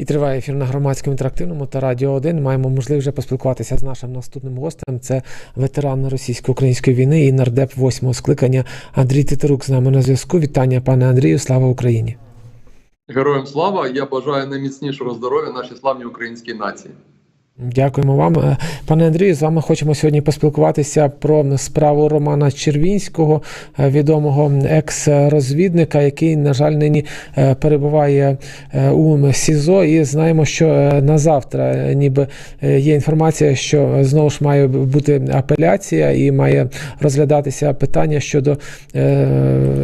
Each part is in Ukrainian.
І триває ефір на громадському інтерактивному та Радіо 1. Маємо можливість вже поспілкуватися з нашим наступним гостем. Це ветеран російсько-української війни і нардеп восьмого скликання Андрій Титерук з нами на зв'язку. Вітання, пане Андрію. Слава Україні! Героям слава! Я бажаю найміцнішого здоров'я нашій славній українській нації. Дякуємо вам, Е, пане Андрію. З вами хочемо сьогодні поспілкуватися про справу Романа Червінського, е, відомого екс-розвідника, який, на жаль, нині е, перебуває у СІЗО. І знаємо, що на завтра ніби є інформація, що знову ж має бути апеляція і має розглядатися питання щодо,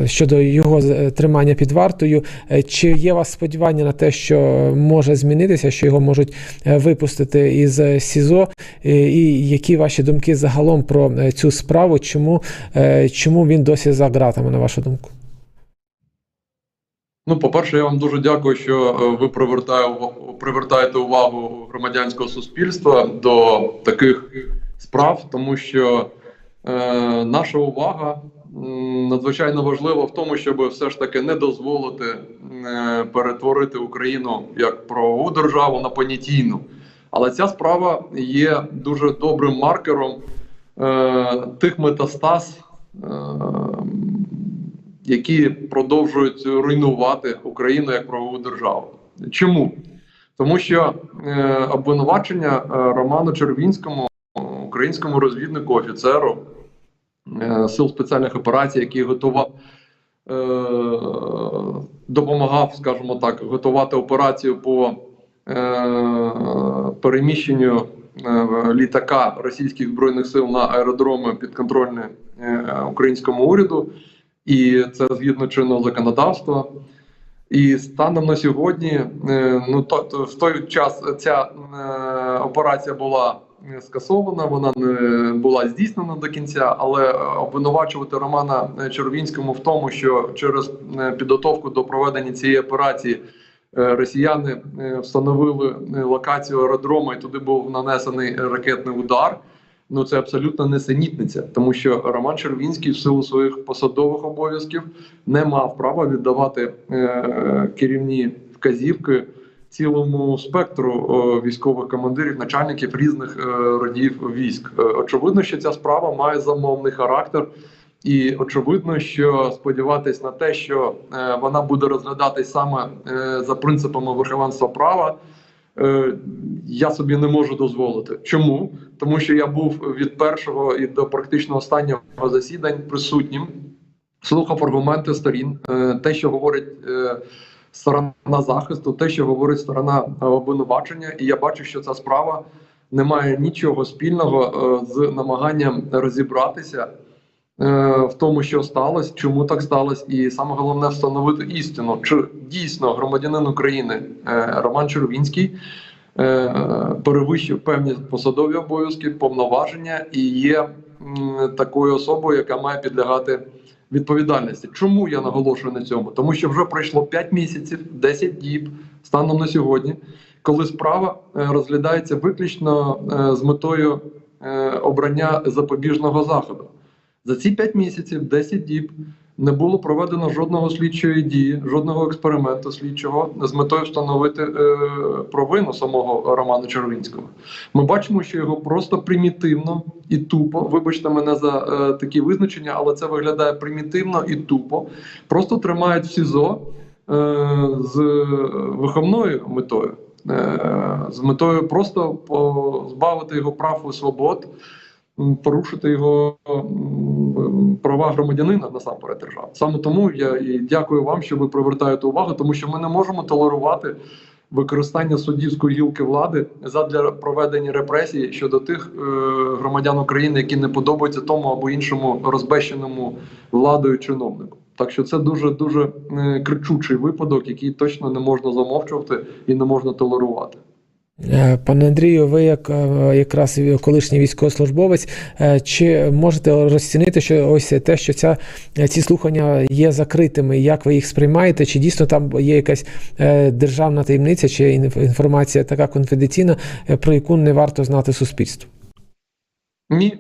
щодо його тримання під вартою. Чи є у вас сподівання на те, що може змінитися, що його можуть випустити із СІЗО? Е, І які ваші думки загалом про е, цю справу? Чому, е, чому він досі за ґратами, на вашу думку? Ну, по-перше, я вам дуже дякую, що ви привертаєте увагу громадянського суспільства до таких справ, тому що е, наша увага надзвичайно важлива в тому, щоб все ж таки не дозволити е, перетворити Україну як правову державу на понятійну. Але ця справа є дуже добрим маркером е, тих метастаз. Е, які продовжують руйнувати Україну як правову державу. Чому? Тому що е, обвинувачення е, Роману Червінському, українському розвіднику, офіцеру е, сил спеціальних операцій, який готував, е, допомагав, скажімо так, готувати операцію по переміщенню е, літака російських збройних сил на аеродроми підконтрольні е, українському уряду і це згідно чинного законодавства. І станом на сьогодні, е, ну то, то в той час ця е, операція була е, скасована, вона не була здійснена до кінця, але обвинувачувати Романа Червінському в тому, що через е, підготовку до проведення цієї операції е, росіяни е, встановили е, локацію аеродрому, і туди був нанесений ракетний удар. Ну це абсолютно несенітниця, тому що Роман Червінський в силу своїх посадових обов'язків не мав права віддавати е, керівні вказівки цілому спектру е, військових командирів, начальників різних е, родів військ. Е, очевидно, що ця справа має замовний характер, і очевидно, що сподіватись на те, що е, вона буде розглядатись саме е, за принципами верховенства права. Е, я собі не можу дозволити. Чому? Тому що я був від першого і до практично останнього засідань присутнім, слухав аргументи сторін, е, те, що говорить е, сторона захисту, те, що говорить сторона обвинувачення, і я бачу, що ця справа не має нічого спільного е, з намаганням розібратися. Е, В тому, що сталося, чому так сталося, і саме головне встановити істину, чи дійсно громадянин України е, Роман Червінський е, перевищив певні посадові обов'язки, повноваження і є такою особою, яка має підлягати відповідальності. Чому я наголошую на цьому? Тому що вже пройшло 5 місяців, 10 діб станом на сьогодні, коли справа розглядається виключно з метою обрання запобіжного заходу. За ці 5 місяців, 10 діб не було проведено жодного слідчої дії, жодного експерименту слідчого з метою встановити е, провину самого Романа Червінського. Ми бачимо, що його просто примітивно і тупо, вибачте мене за е, такі визначення, але це виглядає примітивно і тупо. Просто тримають в СІЗО е, з виховною метою. Е, з метою просто позбавити його прав і свобод, порушити його права громадянина насамперед держави. Саме тому я і дякую вам, що ви привертаєте увагу, тому що ми не можемо толерувати використання суддівської гілки влади задля проведення репресій щодо тих е, громадян України, які не подобаються тому або іншому розбещеному владою чиновнику. Так що це дуже дуже е, кричучий випадок, який точно не можна замовчувати і не можна толерувати. Е, Пане Андрію, ви як е, якраз колишній військовослужбовець, е, чи можете розцінити, що ось те, що ця ці слухання є закритими, як ви їх сприймаєте? Чи дійсно там є якась державна таємниця, чи інф- інформація така конфіденційна, про яку не варто знати суспільству? Ні,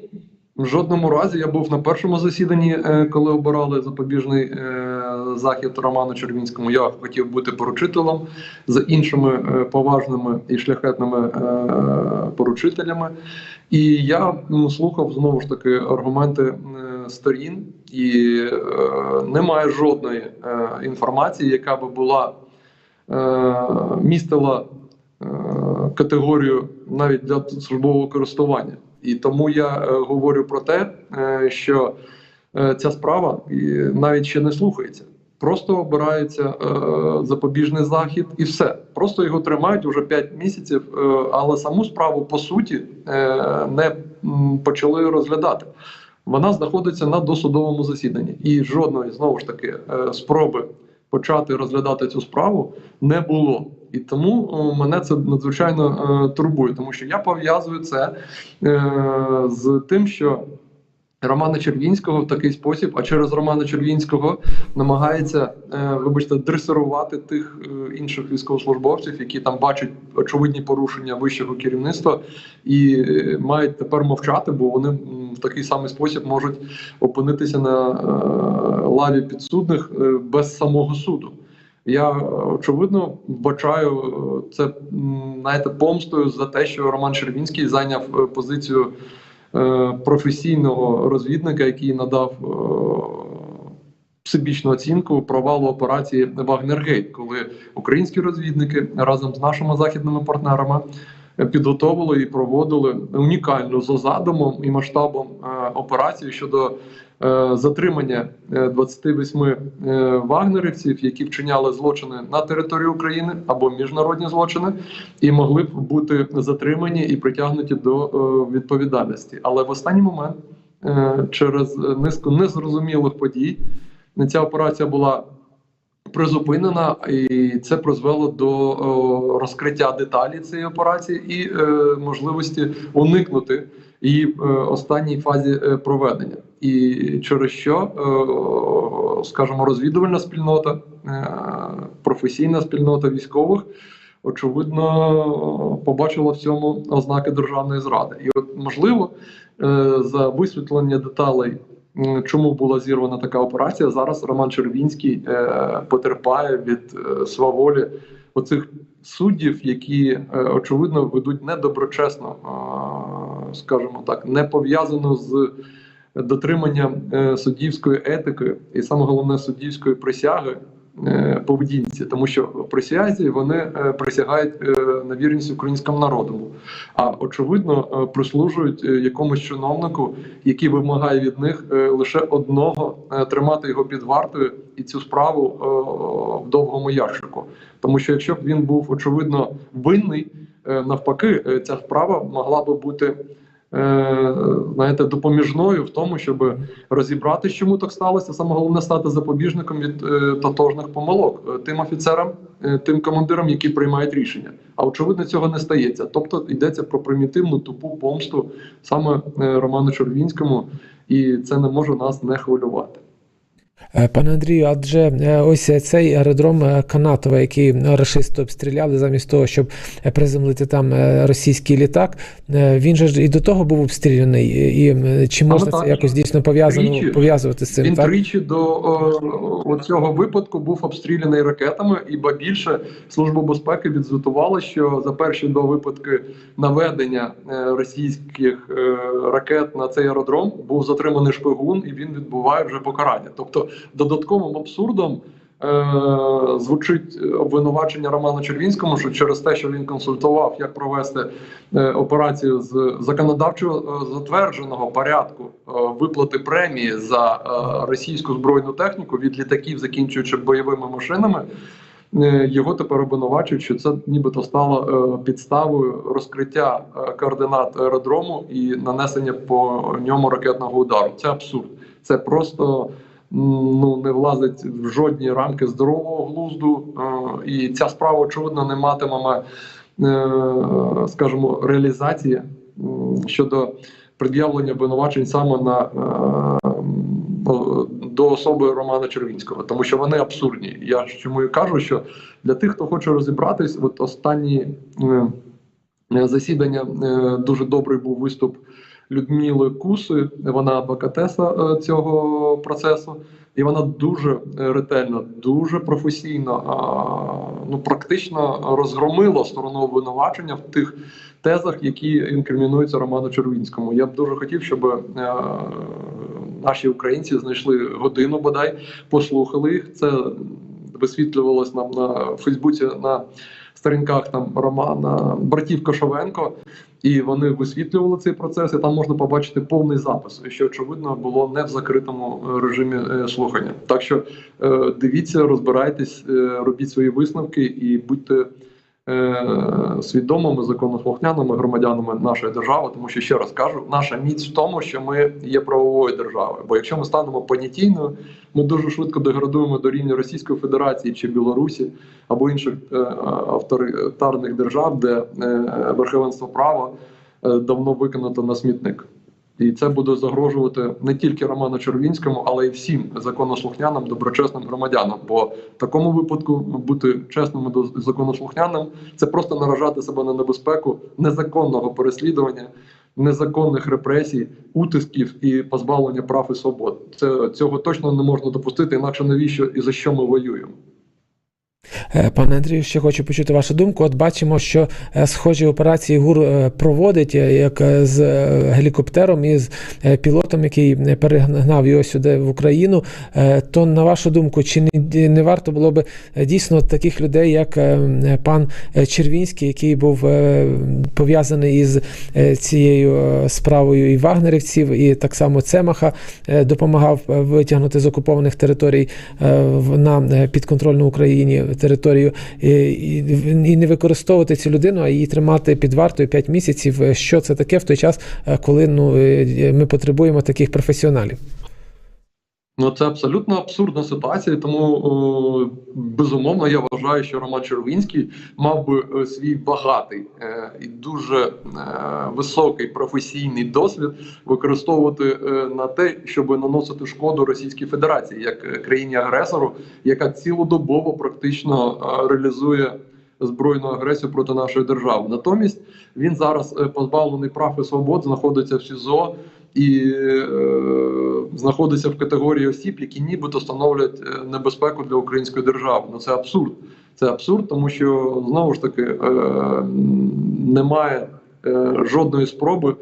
В жодному разі я був на першому засіданні, е, коли обирали запобіжний е, захід Роману Червінському. Я хотів бути поручителем з іншими е, поважними і шляхетними поручителями. І я м, слухав знову ж таки аргументи сторін, і немає жодної інформації, яка би була містила категорію навіть для службового користування. І тому я е, говорю про те, е, що е, ця справа навіть ще не слухається. Просто обирається е, запобіжний захід і все. Просто його тримають уже 5 місяців, е, але саму справу по суті е, не м, почали розглядати. Вона знаходиться на досудовому засіданні, і жодної знову ж таки е, спроби почати розглядати цю справу не було. І тому мене це надзвичайно е, турбує, тому що я пов'язую це е, з тим, що Романа Червінського в такий спосіб, а через Романа Червінського намагається, е, вибачте, дресирувати тих е, інших військовослужбовців, які там бачать очевидні порушення вищого керівництва і е, мають тепер мовчати, бо вони в такий самий спосіб можуть опинитися на лаві підсудних без самого суду. Я очевидно вбачаю е, це знаєте, помстою за те, що Роман Червінський зайняв позицію професійного розвідника, який надав псибічну всебічну оцінку провалу операції Вагнергейт, коли українські розвідники разом з нашими західними партнерами е, підготовили і проводили унікальну за задумом і масштабом е, операцію щодо е, затримання е, 28 е, вагнерівців, які вчиняли злочини на території України або міжнародні злочини, і могли б бути затримані і притягнуті до е, відповідальності. Але в останній момент е, через низку незрозумілих подій ця операція була призупинена, і це призвело до розкриття деталі цієї операції і е, можливості уникнути її е, останній фазі е, проведення. І через що, е, скажімо, розвідувальна спільнота, е, професійна спільнота військових. Очевидно, побачила в цьому ознаки державної зради, і от можливо е, за висвітлення деталей чому була зірвана така операція. Зараз Роман Червінський е, потерпає від сваволі оцих суддів, які очевидно ведуть недоброчесно, е, скажімо так, не пов'язано з дотриманням е, суддівської етики і саме головне суддівської присяги. е, Поведінці, тому що присязі вони е, присягають на вірність українському народу, а очевидно прислужують якомусь чиновнику, який вимагає від них лише одного тримати його під вартою і цю справу в довгому ящику. Тому що якщо б він був очевидно винний, навпаки, ця справа могла би бути. Е, Знаєте, допоміжною в тому, щоб розібрати, чому так сталося. Саме головне стати запобіжником від е, тотожних помилок е, тим офіцерам, тим командирам, які приймають рішення. А очевидно, цього не стається. Тобто йдеться про примітивну тупу помсту саме Роману Червінському, і це не може нас не хвилювати. Е, Пане Андрію, адже е, ось цей аеродром е, Канатова, який рашисти обстріляли, замість того, щоб е, приземлити там е, російський літак, е, він же ж і до того був обстріляний. І е, чи можна так. це якось дійсно пов'язано пов'язувати з цим? Він так? тричі до е, цього випадку був обстріляний ракетами, і ба більше служба безпеки відзвітувала, що за перші до випадки наведення е, російських е, ракет на цей аеродром був затриманий шпигун, і він відбуває вже покарання. Тобто додатковим абсурдом. е, Звучить обвинувачення Романа Червінському, що через те, що він консультував, як провести е, операцію з законодавчо е, затвердженого порядку е, виплати премії за е, російську збройну техніку від літаків, закінчуючи бойовими машинами. е, Його тепер обвинувачують, що це нібито стало е, підставою розкриття координат аеродрому і нанесення по ньому ракетного удару. Це абсурд. Це просто ну не влазить в жодні рамки здорового глузду, і ця справа очевидно не матиме, е, скажімо, реалізації щодо пред'явлення обвинувачень саме на е, до особи Романа Червінського, тому що вони абсурдні. Я чому і кажу, що для тих, хто хоче розібратись, от останні е, засідання дуже добрий був виступ Людмили Куси, вона адвокатеса е, цього процесу, і вона дуже е, ретельно, дуже професійно, ну практично розгромила сторону обвинувачення в тих тезах, які інкримінуються Роману Червінському. Я б дуже хотів, щоб е, наші українці знайшли годину, бодай послухали їх. Це висвітлювалось нам на Фейсбуці на сторінках там Романа братів Кошовенко, і вони висвітлювали цей процес. І там можна побачити повний запис, що очевидно було не в закритому е, режимі е, слухання. Так що е, дивіться, розбирайтесь, робіть свої висновки і будьте. Е, Свідомими законослухняними громадянами нашої держави, тому що ще раз кажу, наша міць в тому, що ми є правовою державою. Бо якщо ми станемо понятійною, ми дуже швидко деградуємо до рівня Російської Федерації чи Білорусі або інших е, авторитарних держав, де е, верховенство права е, давно викинуто на смітник. І це буде загрожувати не тільки Роману Червінському, але й всім законослухняним, доброчесним громадянам. Бо в такому випадку бути чесним до- законослухняним це просто наражати себе на небезпеку незаконного переслідування, незаконних репресій, утисків і позбавлення прав і свобод. Це цього точно не можна допустити, інакше навіщо і за що ми воюємо. Е, Пане Андрію, ще хочу почути вашу думку. От бачимо, що е, схожі операції ГУР е, проводить як з гелікоптером і з пілотом, який перегнав його сюди в Україну. То на вашу думку, чи не, не варто було е, дійсно таких людей, як пан Червінський, який був пов'язаний із цією справою і вагнерівців, і так само Цемаха допомагав витягнути з окупованих територій на підконтрольну Україні територію і, і, не використовувати цю людину, а її тримати під вартою 5 місяців. Е, Що це таке в той час, е, коли ну е, ми потребуємо таких професіоналів? Ну це абсолютно абсурдна ситуація. Тому о, безумовно я вважаю, що Роман Червінський мав би е, свій багатий е, і дуже е, високий професійний досвід використовувати е, на те, щоб наносити шкоду Російській Федерації як е, країні агресору, яка цілодобово практично е, реалізує збройну агресію проти нашої держави. Натомість він зараз е, позбавлений прав і свобод, знаходиться в СІЗО і е, знаходиться в категорії осіб, які нібито становлять е, небезпеку для української держави. Ну це абсурд. Це абсурд, тому що знову ж таки е, немає е, жодної спроби.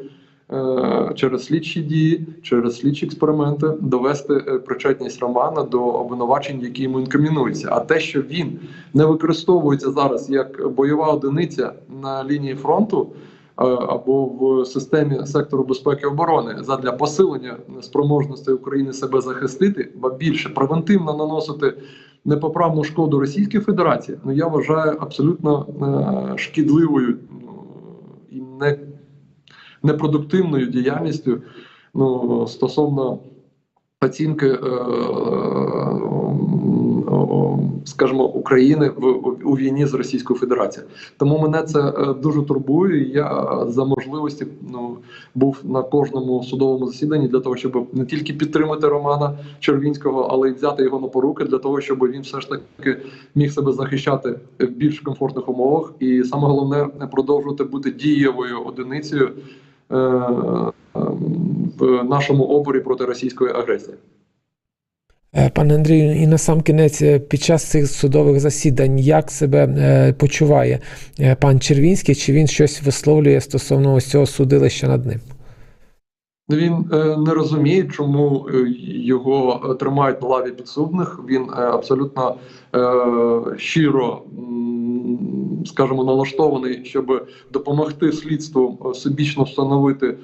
е, Через слідчі дії, через слідчі експерименти довести е, причетність Романа до обвинувачень, які йому інкримінуються. А те, що він не використовується зараз як бойова одиниця на лінії фронту, або в системі сектору безпеки і оборони задля посилення спроможності України себе захистити, ба більше превентивно наносити непоправну шкоду Російській Федерації, ну я вважаю абсолютно е, шкідливою ну, і не, непродуктивною діяльністю ну, стосовно оцінки, е, скажімо, України в у війні з Російською Федерацією. Тому мене це е, дуже турбує. Я за можливості ну був на кожному судовому засіданні для того, щоб не тільки підтримати Романа Червінського, але й взяти його на поруки для того, щоб він все ж таки міг себе захищати в більш комфортних умовах, і саме головне продовжувати бути дієвою одиницею. е, е, В нашому опорі проти російської агресії. Е, Пане Андрію, і на сам кінець е, під час цих судових засідань як себе е, почуває пан Червінський? Чи він щось висловлює стосовно ось цього судилища над ним? Він е, не розуміє, чому його тримають на лаві підсудних. Він абсолютно щиро, скажімо, налаштований, щоб допомогти слідству всебічно встановити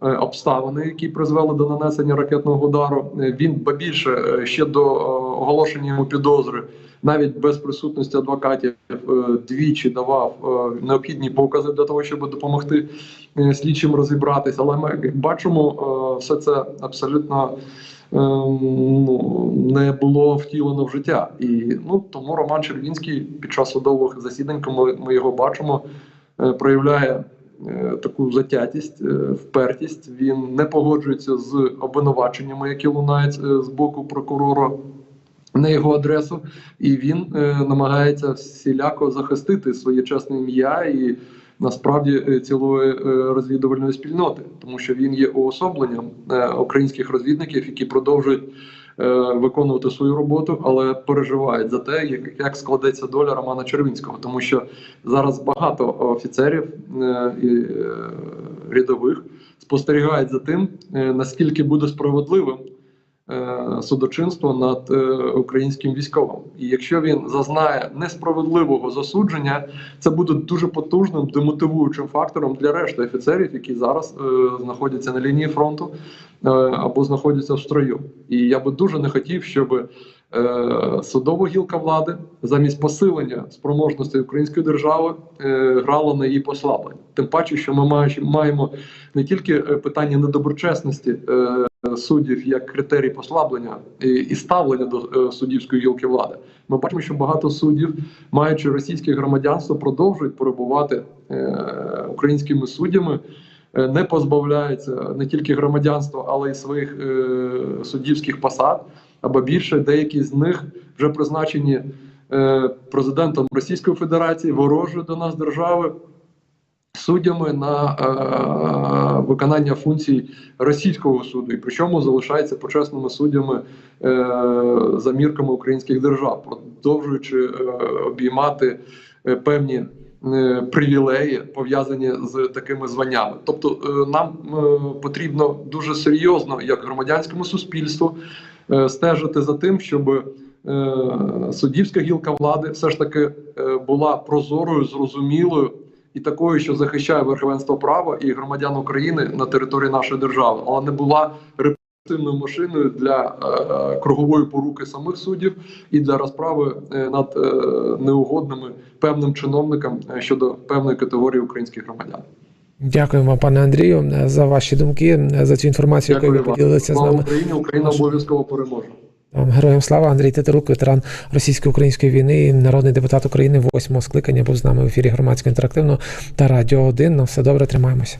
обставини, які призвели до нанесення ракетного удару. Е, Він ба більше е, ще до е, оголошення йому підозри. Навіть без присутності адвокатів е, двічі давав е, необхідні покази для того, щоб допомогти е, слідчим розібратися. Але ми бачимо, е, все це абсолютно е, ну, не було втілено в життя. І ну тому Роман Червінський під час судових засідань, коли ми його бачимо, е, проявляє. Е, Таку затятість, е, впертість. Він не погоджується з обвинуваченнями, які лунають е, з боку прокурора на його адресу, і він намагається всіляко захистити своє чесне ім'я і насправді цілої розвідувальної спільноти, тому що він є уособленням українських розвідників, які продовжують виконувати свою роботу, але переживають за те, як, складеться доля Романа Червінського, тому що зараз багато офіцерів е, і е, рядових спостерігають за тим, е, наскільки буде справедливим е, судочинство над е, українським військовим. І якщо він зазнає несправедливого засудження, це буде дуже потужним демотивуючим фактором для решти офіцерів, які зараз е, знаходяться на лінії фронту е, або знаходяться в строю. І я би дуже не хотів, щоб е, судова гілка влади замість посилення спроможності української держави е, грала на її послаблення. Тим паче, що ми маємо не тільки е, питання недоброчесності е, суддів як критерій послаблення і, ставлення до е, суддівської гілки влади. Ми бачимо, що багато суддів, маючи російське громадянство, продовжують перебувати е, українськими суддями. Е, Не позбавляються не тільки громадянства, але й своїх е, суддівських посад. Або більше деякі з них вже призначені е, президентом Російської Федерації, ворожої до нас держави, суддями на е, виконання функцій російського суду, і причому залишаються почесними суддями е, за мірками українських держав, продовжуючи е, обіймати е, певні. Е, Привілеї пов'язані з такими званнями, тобто е, нам е, потрібно дуже серйозно, як громадянському суспільству, стежити за тим, щоб суддівська гілка влади все ж таки була прозорою, зрозумілою і такою, що захищає верховенство права і громадян України на території нашої держави, але не була репресивною машиною для е, кругової поруки самих суддів і для розправи е, над е, неугодними певним чиновникам е, щодо певної категорії українських громадян. Дякуємо, пане Андрію, за ваші думки, за цю інформацію, яку ви поділилися з нами. Україні, Україна обов'язково переможе. Героям слава Андрій Тетерук, ветеран російсько-української війни, і народний депутат України восьмого скликання був з нами в ефірі громадського інтерактивного та радіо 1. На все добре, тримаємося.